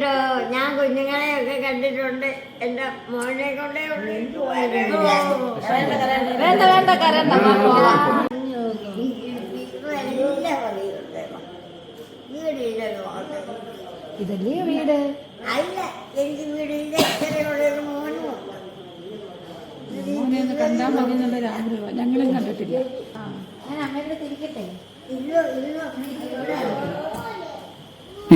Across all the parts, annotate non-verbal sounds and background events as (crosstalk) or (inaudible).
കേട്ടോ ഞാൻ കുഞ്ഞുങ്ങളെയൊക്കെ കണ്ടിട്ടുണ്ട്. എന്റെ മോനെ കൊണ്ടേ. വേണ്ട വേണ്ട കരണ്ട. ഇതെല്ലാം വീട്? അല്ല എനിക്ക് ഒരു മോനും. മോനെ കണ്ടാ മതി ആഗ്രഹം. ഞങ്ങളും കണ്ടിട്ടില്ല. ആ. ഞാൻ അമ്മയുടെ തിരിക്കട്ടെ ഇല്ലോ ഇല്ലോ. ഇവിടെ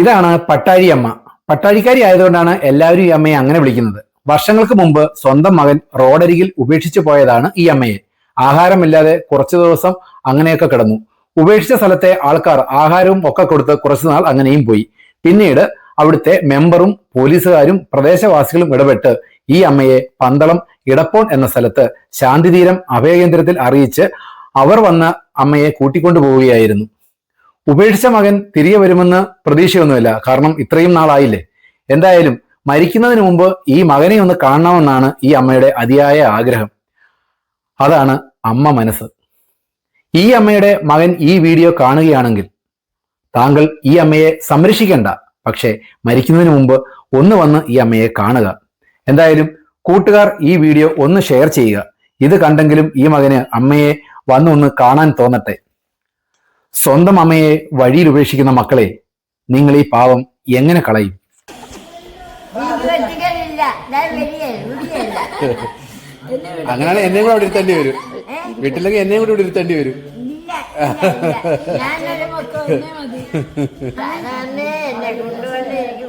ഇതാണ് പട്ടാഴി അമ്മ പട്ടാഴിക്കാരി ആയതുകൊണ്ടാണ് എല്ലാവരും ഈ അമ്മയെ അങ്ങനെ വിളിക്കുന്നത്. വർഷങ്ങൾക്ക് മുമ്പ് സ്വന്തം മകൻ റോഡരികിൽ ഉപേക്ഷിച്ചു പോയതാണ് ഈ അമ്മയെ. ആഹാരമില്ലാതെ കുറച്ചു ദിവസം അങ്ങനെയൊക്കെ കിടന്നു. ഉപേക്ഷിച്ച സ്ഥലത്തെ ആൾക്കാർ ആഹാരവും ഒക്കെ കൊടുത്ത് കുറച്ചു നാൾ അങ്ങനെയും പോയി. പിന്നീട് അവിടുത്തെ മെമ്പറും പോലീസുകാരും പ്രദേശവാസികളും ഇടപെട്ട് ഈ അമ്മയെ പന്തളം ഇടപ്പോൺ എന്ന സ്ഥലത്ത് ശാന്തിതീരം അഭയകേന്ദ്രത്തിൽ അറിയിച്ച് അവർ വന്ന അമ്മയെ കൂട്ടിക്കൊണ്ടു പോവുകയായിരുന്നു ഉപേക്ഷിച്ച മകൻ തിരികെ വരുമെന്ന് പ്രതീക്ഷയൊന്നുമില്ല. കാരണം ഇത്രയും നാളായില്ലേ? എന്തായാലും മരിക്കുന്നതിന് മുമ്പ് ഈ മകനെ ഒന്ന് കാണണമെന്നാണ് ഈ അമ്മയുടെ അതിയായ ആഗ്രഹം. അതാണ് അമ്മ മനസ്സ്. ഈ അമ്മയുടെ മകൻ ഈ വീഡിയോ കാണുകയാണെങ്കിൽ താങ്കൾ ഈ അമ്മയെ സംരക്ഷിക്കേണ്ട. പക്ഷേ മരിക്കുന്നതിന് മുമ്പ് ഒന്ന് വന്ന് ഈ അമ്മയെ കാണുക. എന്തായാലും കൂട്ടുകാർ ഈ വീഡിയോ ഒന്ന് ഷെയർ ചെയ്യുക. ഇത് കണ്ടെങ്കിലും ഈ മകന് അമ്മയെ വന്നൊന്ന് കാണാൻ തോന്നട്ടെ. സ്വന്തം അമ്മയെ വഴിയിൽ ഉപേക്ഷിക്കുന്ന മക്കളെ നിങ്ങൾ ഈ പാവം എങ്ങനെ കളയും? അങ്ങനെയാണ് എന്നെ കൂടെ അവിടെ ഇരുത്തേണ്ടി വരും. വീട്ടിലേക്ക് എന്നെ കൂടെ ഇവിടെ ഇരുത്തേണ്ടി വരും (laughs) ഇല്ല ഇല്ല, ഇല്ല. ഞാനൊരു ഒന്നേ മതി സാധാരണ എന്നെ കൊണ്ടുവന്ന് എനിക്ക്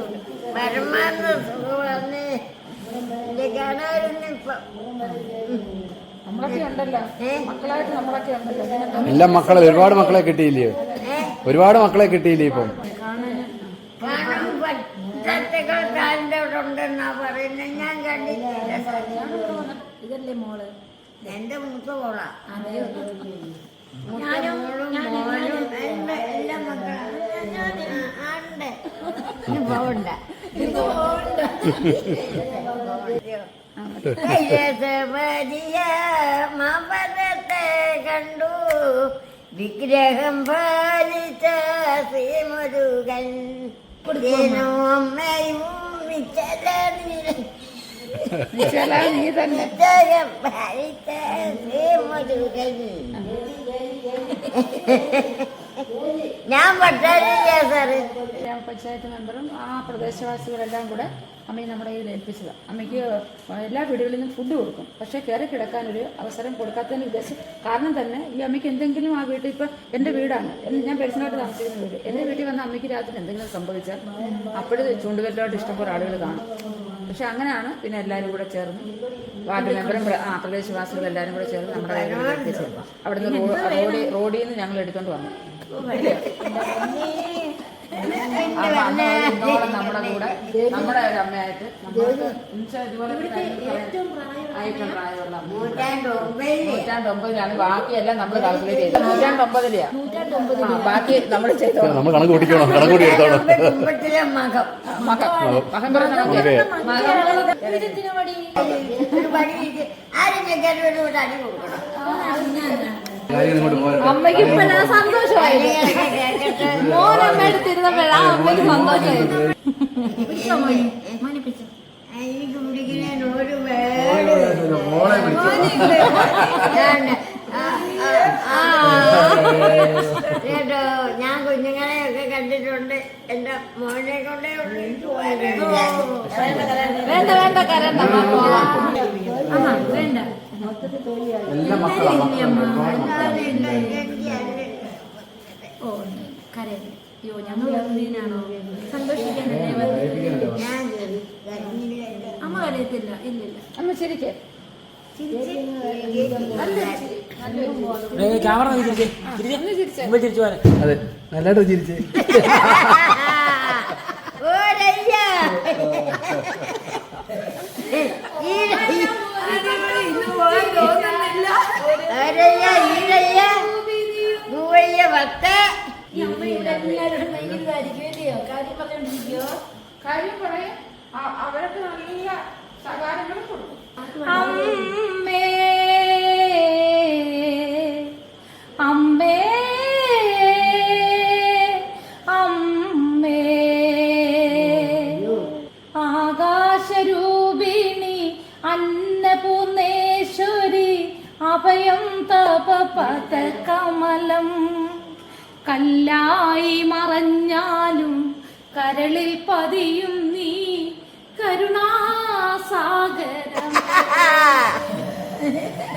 പരമാവധി സുഖമാണ് എന്നെ കാണാറുണ്ട് ഇപ്പം നമ്മളൊക്കെ ഉണ്ടല്ലോ മക്കളായിട്ട് നമ്മളൊക്കെ ഉണ്ടല്ലോ ഇതിനെന്താ? എല്ലാം മക്കളെ ഒരുപാട് മക്കളെ കിട്ടിയില്ലയോ ഒരുപാട് മക്കളെ കിട്ടിയില്ലേ ഇപ്പം? ഇതല്ലേ മോൾ? എന്റെ മൂത്ത മോളാ. ഞാനും എന്റെ എല്ലാ മക്കളും. പോവണ്ട. മപരത്തെ (laughs) കണ്ടു. വിഗ്രഹം പാലിച്ച ശ്രീമുരുകൻ. വിഗ്രഹം പാലിച്ച ശ്രീമുരുകൻ. ഞാൻ പഞ്ചായത്ത് മെമ്പറും ആ പ്രദേശവാസികളെല്ലാം കൂടെ അമ്മയെ നമ്മുടെ കയ്യിൽ ഏൽപ്പിച്ചതാണ് അമ്മയ്ക്ക് എല്ലാ വീടുകളിൽ നിന്നും ഫുഡ് കൊടുക്കും. പക്ഷേ കയറി കിടക്കാനൊരു അവസരം കൊടുക്കാത്തതിന് ഉദ്ദേശം കാരണം തന്നെ ഈ അമ്മയ്ക്ക് എന്തെങ്കിലും ആ വീട്ടിൽ ഇപ്പോൾ എന്റെ വീടാണ്. ഞാൻ പേഴ്സണലായിട്ട് താമസിക്കുന്ന വീട്. എന്റെ വീട്ടിൽ വന്ന അമ്മയ്ക്ക് രാത്രി എന്തെങ്കിലും സംഭവിച്ചാൽ അപ്പോഴും ചൂണ്ടുവരലോട്ട് ഇഷ്ടംപോലെ ആളുകൾ കാണും. പക്ഷെ അങ്ങനെയാണ് പിന്നെ എല്ലാവരും കൂടെ ചേർന്ന് വാർഡ് മെമ്പറും ആ പ്രദേശവാസികളും എല്ലാവരും കൂടെ ചേർന്ന് നമ്മുടെ അവിടെ നിന്ന് റോഡിൽ നിന്ന് ഞങ്ങൾ എടുത്തോണ്ട് വന്നു. നമ്മുടെ കൂടെ നമ്മുടെ ഒരു അമ്മയായിട്ട് നമ്മൾക്ക് എന്നുവെച്ചാൽ ഇതുപോലെ ഒരു കാര്യം പറയാൻ ആയിട്ടും പ്രായമുള്ള അമ്മ. നൂറ്റാണ്ട് ഒമ്പതിൽ നൂറ്റാണ്ട് ഒമ്പതിലാണ് ബാക്കിയെല്ലാം നമ്മൾ കാൽക്കുലേറ്റ് ചെയ്തത് നൂറ്റാണ്ട് ഒമ്പതിലെയാ ബാക്കി നമ്മൾ നമ്മൾ കണക്ക് കൂട്ടിക്കോണം കണക്ക് കൂട്ടി എടുത്തോണം മകൻ മകൻ പറഞ്ഞ മകൻ ആരും അമ്മയ്ക്ക് ഇപ്പഴാ സന്തോഷമായി മോൻ അമ്മയുടെ തിരുന്നപ്പോഴാ അമ്മയ്ക്ക് സന്തോഷമായി ഞാൻ. കേട്ടോ ഞാൻ കുഞ്ഞുങ്ങളെയൊക്കെ കണ്ടിട്ടുണ്ട് എന്റെ മോനെ കൊണ്ടേ. വേണ്ട വേണ്ട കരണ്ട എല്ലാ. ഓ കരയല്ലേ അയ്യോ ഞങ്ങൾ വരുന്നതിനാണോ? സന്തോഷിക്കാനല്ലേ. അമ്മ കരയത്തില്ല ഇല്ലില്ല. അമ്മ ശരിക്ക് ക്യാമറ അതെ നല്ലതായിട്ട് ചിരിച്ചേ. (laughs) (laughs) എല്ലാവരോടും നല്ല അമ്മേ അമ്മേ അമ്മേ. ആകാശരൂപിണി അന്നപൂർണേശ്വരി അഭയം തപ പത കമലം കല്ലായി മറഞ്ഞാലും കരളിൽ പതിയും നീ കരുണാസാഗരം. (laughs)